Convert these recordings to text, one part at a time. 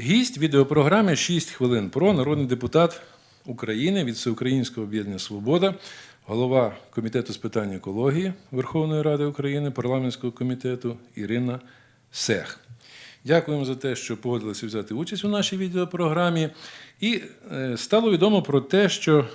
Гість відеопрограми «6 хвилин про народний депутат України від Всеукраїнського об'єднання Свобода, голова Комітету з питань екології Верховної Ради України, парламентського комітету Ірина Сех. Дякуємо за те, що погодилися взяти участь у нашій відеопрограмі. І е, стало відомо про те, що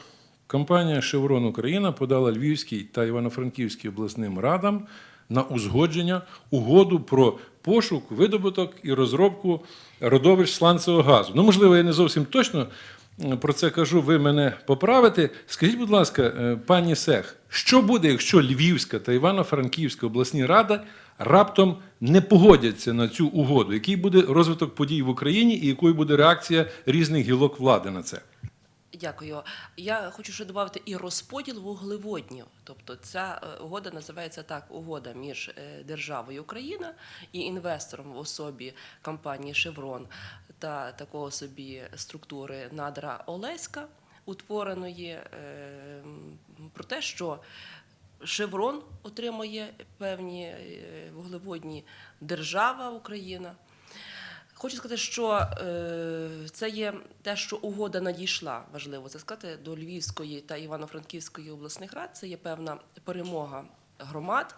компанія Шеврон Україна подала Львівській та Івано-Франківській обласним радам на узгодження угоду про пошук, видобуток і розробку родовищ сланцевого газу. Ну, можливо, я не зовсім точно про це кажу, ви мене поправите. Скажіть, будь ласка, е, пані Сех, що буде, якщо Львівська та Івано-Франківська обласні ради раптом не погодяться на цю угоду? Який буде розвиток подій в Україні і якою буде реакція різних гілок влади на це? Дякую. Я хочу ще додати і розподіл вуглеводнів. Тобто ця е, угода називається так: угода між е, державою Україна і інвестором в особі компанії Шеврон та такого собі структури Надра Олеська, утвореної е, про те, що Шеврон отримує певні вуглеводні держава Україна. Хочу сказати, що е, це є те, що угода надійшла, важливо це сказати, до Львівської та Івано-Франківської обласних рад. Це є певна перемога громад,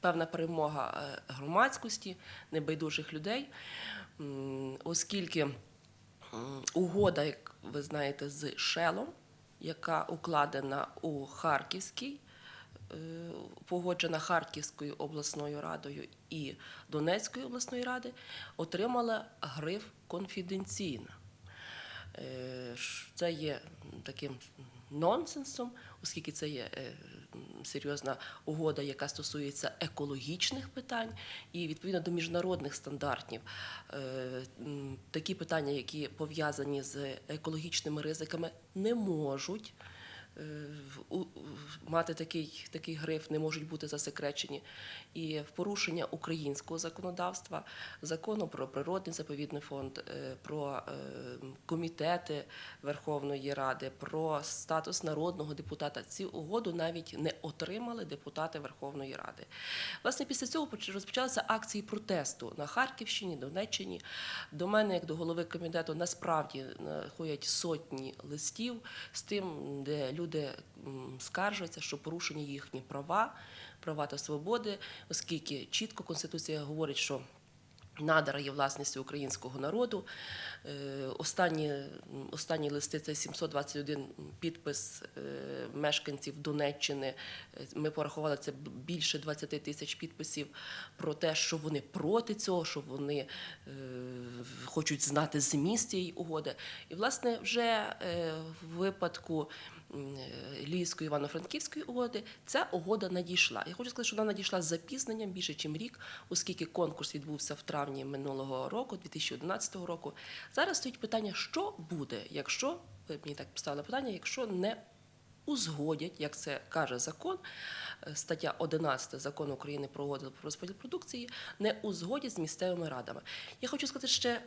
певна перемога е, громадськості, небайдужих людей, оскільки угода, як ви знаєте, з Шелом, яка укладена у Харківській, погоджена Харківською обласною радою і Донецькою обласною ради, отримала гриф конфіденційна. Е, Це є таким нонсенсом, оскільки це є е, серйозна угода, яка стосується екологічних питань, і відповідно до міжнародних стандартів е, такі питання, які пов'язані з екологічними ризиками, не можуть. Е, Мати такий, такий гриф не можуть бути засекречені. І в порушення українського законодавства, закону про природний заповідний фонд, е, про е, комітети Верховної Ради, про статус народного депутата. Ці угоду навіть не отримали депутати Верховної Ради. Власне, після цього поч- розпочалися акції протесту на Харківщині, Донеччині. До мене, як до голови комітету, насправді ходять сотні листів з тим, де люди м, скаржаться, що порушені їхні права, права та свободи, оскільки чітко Конституція говорить, що Надра є власністю українського народу. Е, Останні, останні листи це 721 підпис е, мешканців Донеччини. Е, Ми порахували це більше 20 тисяч підписів про те, що вони проти цього, що вони хочуть знати зміст цієї угоди. І, власне, вже в випадку Львівської Івано-Франківської угоди ця угода надійшла. Я хочу сказати, що вона надійшла з запізненням більше, ніж рік, оскільки конкурс відбувся в травні минулого року, 2011 року. Зараз стоїть питання, що буде, якщо ви мені так поставили питання, якщо не узгодять, як це каже закон, е, стаття 11 закону України про угоди про розподіл продукції, не узгодять з місцевими радами. Я хочу сказати ще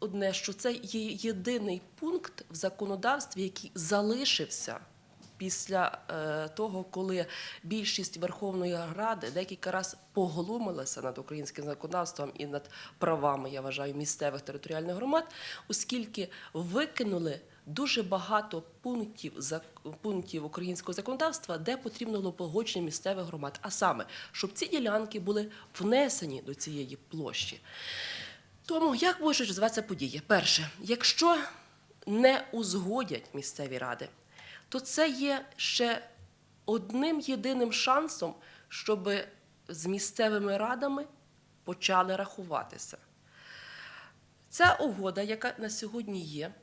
одне, що це є єдиний пункт в законодавстві, який залишився. Після е, того, коли більшість Верховної Ради декілька разів поглумилася над українським законодавством і над правами, я вважаю, місцевих територіальних громад, оскільки викинули дуже багато пунктів пунктів українського законодавства, де потрібно було погодження місцевих громад, а саме, щоб ці ділянки були внесені до цієї площі. Тому як можуть розвиватися події? Перше, якщо не узгодять місцеві ради, то це є ще одним єдиним шансом, щоб з місцевими радами почали рахуватися. Ця угода, яка на сьогодні є,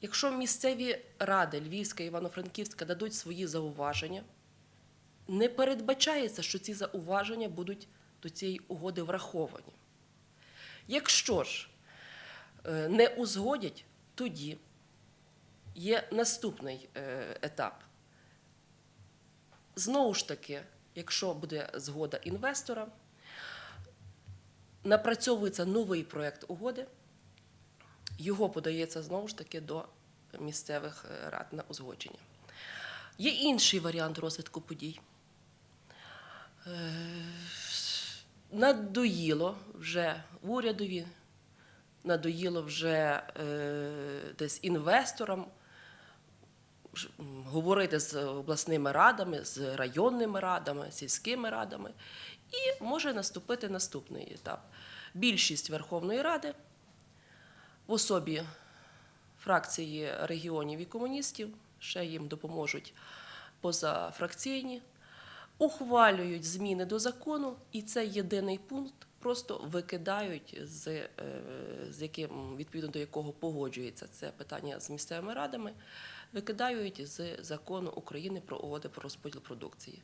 якщо місцеві ради Львівська і Івано-Франківська дадуть свої зауваження, не передбачається, що ці зауваження будуть до цієї угоди враховані. Якщо ж е, не узгодять, тоді є наступний е, етап. Знову ж таки, якщо буде згода інвестора, напрацьовується новий проєкт угоди, його подається знову ж таки до місцевих е, рад на узгодження. Є інший варіант розвитку подій. Надоїло вже урядові, надоїло вже е, десь інвесторам говорити з обласними радами, з районними радами, сільськими радами, і може наступити наступний етап. Більшість Верховної Ради в особі фракції регіонів і комуністів, ще їм допоможуть позафракційні, ухвалюють зміни до закону, і цей єдиний пункт просто викидають, з, е, з яким, відповідно до якого погоджується це питання з місцевими радами, викидають з закону України про угоди про розподіл продукції.